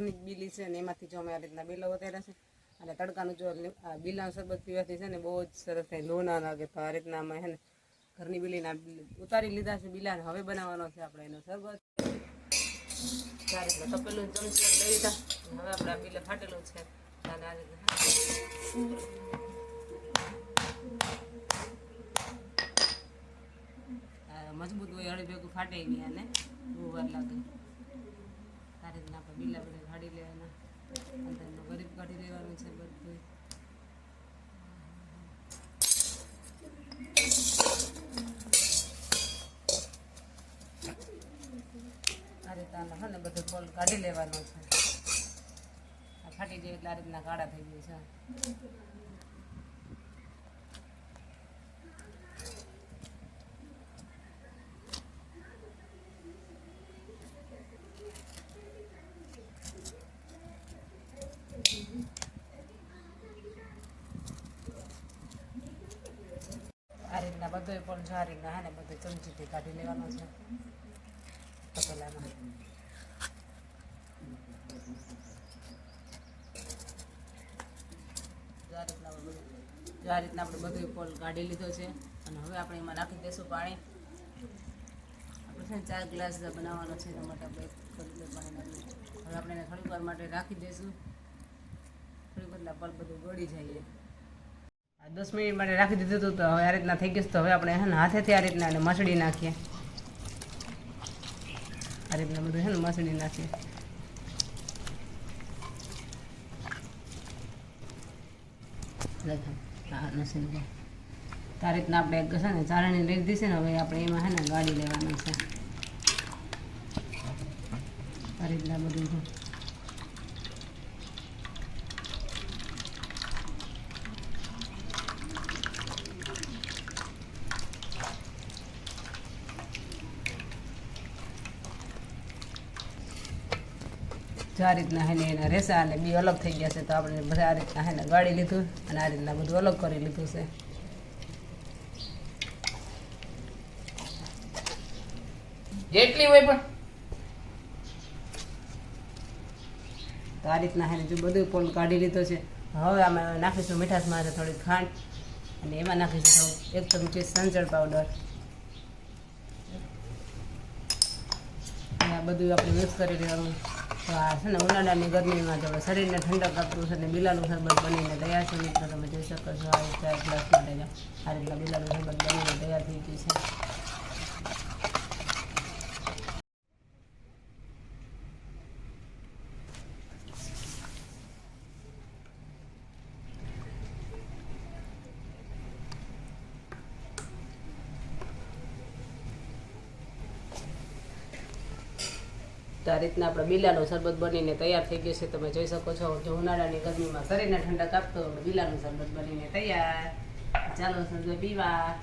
ઘરની બીલી છે ને એમાંથી જો અમે આ રીતના બિલો વધાર્યા છે. અને તડકાનું જો બીલાનું શરબત પીવાથી છે ને બહુ જ સરસ થાય લો ના લાગે. તો આ રીતના અમે છે ને ઘરની બીલીના ઉતારી લીધા છે બીલાને હવે બનાવવાનો છે આપણે એનો શરબત. ચાર રીતના તપેલું ચમચી લઈ લીધા હવે આપણે આ બીલે ફાટેલું છે. આ મજબૂત હોય હળી ભેગું ફાટે નહીં અને બહુ વાર લાગે આ રીતના આપણે બીલા બધા કાઢી લેવાના અંદરનું ગરીબ કાઢી લેવાનું છે બધું આ રીતના છે ને બધું કોલ કાઢી લેવાનો છે. આ ફાટી જાય એટલે આ રીતના કાળા થઈ ગયું છે. આ રીતના બધું પણ જો આ રીતના હે ને બધું ચમચીથી કાઢી લેવાનો છે. તપેલામાં જો આ રીતના આપણે બધું પોલ કાઢી લીધો છે. અને હવે આપણે એમાં નાખી દઈશું પાણી. આપણે છે ને ચાર ગ્લાસ બનાવવાનો છે એના માટે આપણે લીટર પાણી નાખીએ હવે આપણે એને થોડીક વાર માટે રાખી દઈશું થોડીક વાર પલ બધું ગળી જઈએ દસ મિનિટ માટે રાખી દીધું હતું તો હવે આ રીતના થઈ ગયું તો હવે આપણે, હે ને, હાથેથી આ રીતના એને મસળી નાખીએ. આ રીતના બધું છે ને, મસળી નાખીએ. તો આ રીતના આપણે છે ને, ચારણી લઈ દીધી છે ને, હવે આપણે એમાં છે ને ગાડી લેવાનું છે. આ રીતના બધું જો આ રીતના હે ને એના રેસા અને બી અલગ થઈ ગયા છે તો આપણે બધા આ રીતના હે ને ગાળી લીધું અને આ રીતના બધું અલગ કરી લીધું છે. જેટલી હોય પણ. તો આ રીતના હે ને જો બધું પોલ કાઢી લીધો છે. હવે આમાં નાખીશું મીઠાશ મારે થોડી ખાંડ અને એમાં નાખીશું એક ચમચી સંચળ પાવડર આ બધું આપણે મિક્સ કરી લેવાનું. તો આ છે ને ઉનાળાની ગરમીમાં તો શરીરને ઠંડક આપતું છે ને બિલાનું શરબત બનીને તૈયાર છે મિત્રો, તમે જોઈ શકો છો આ ચાર ગ્લાસ માટે આ રીતના બિલાનું શરબત બનીને તૈયાર થઈ ગયું છે. તો આ રીતના આપણે બિલાનું શરબત બનીને તૈયાર થઈ ગયો છે. તમે જોઈ શકો છો, જો ઉનાળાની ગરમીમાં શરીરને ઠંડક આપતો બિલાનું શરબત બનીને તૈયાર. ચાલો સંજય, પીવા.